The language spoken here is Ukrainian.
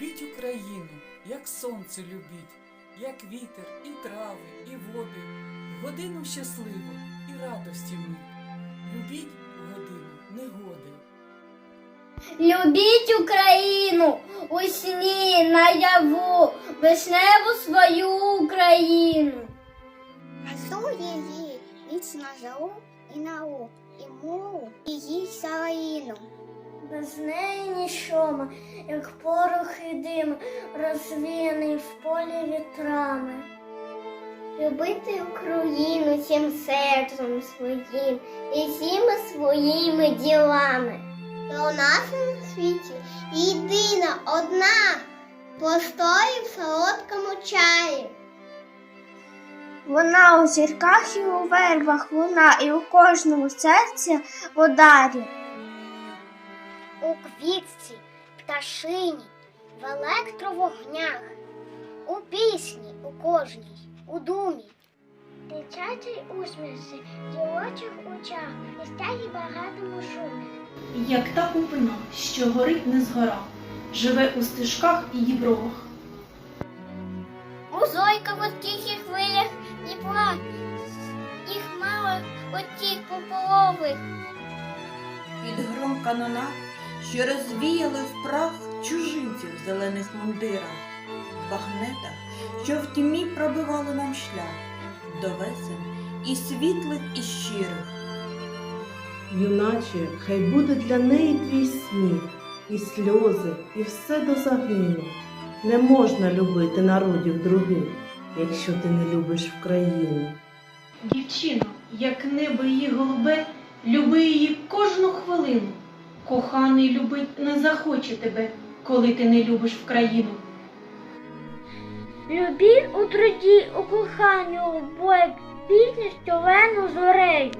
Любіть Україну, як сонце любіть, як вітер, і трави, і води, в годину щасливу і радості мить. Любіть в годину негоди. Любіть Україну у сні наяву, вишневу свою Україну. Красу її вічно живу і наук, і мову, і їй країну. Без неї нічого, як порох і дим, розвіяний в полі вітрами. Любити Україну всім серцем своїм і всіми своїми ділами. Та у нашому світі єдина одна, постоїть в солодкому чаї. Вона у зірках і у вербах луна, і у кожному серці водарі. У квітці, пташині, в електровогнях, у пісні у кожній, у думі. Дитячий усмішці, дівочих очах, і стягі багатому шумі. як та купина, що горить не згора, живе у стежках і дібровах. У зойка в тихих хвилях Дніпра, їх мало отіх пополових. під гром канона, що розвіяли в прах чужинців в зелених мундирах, в багнетах, що в тьмі пробивали нам шлях до весен і світлих, і щирих. Юначе, хай буде для неї твій сміх, і сльози, і все до загину. Не можна любити народів других, якщо ти не любиш в країну. Дівчино, як небо її голубе, люби її кожну хвилину. Коханий любить не захоче тебе, коли ти не любиш в країну. Любі у труді, у коханню, бо як пісню овену зорею.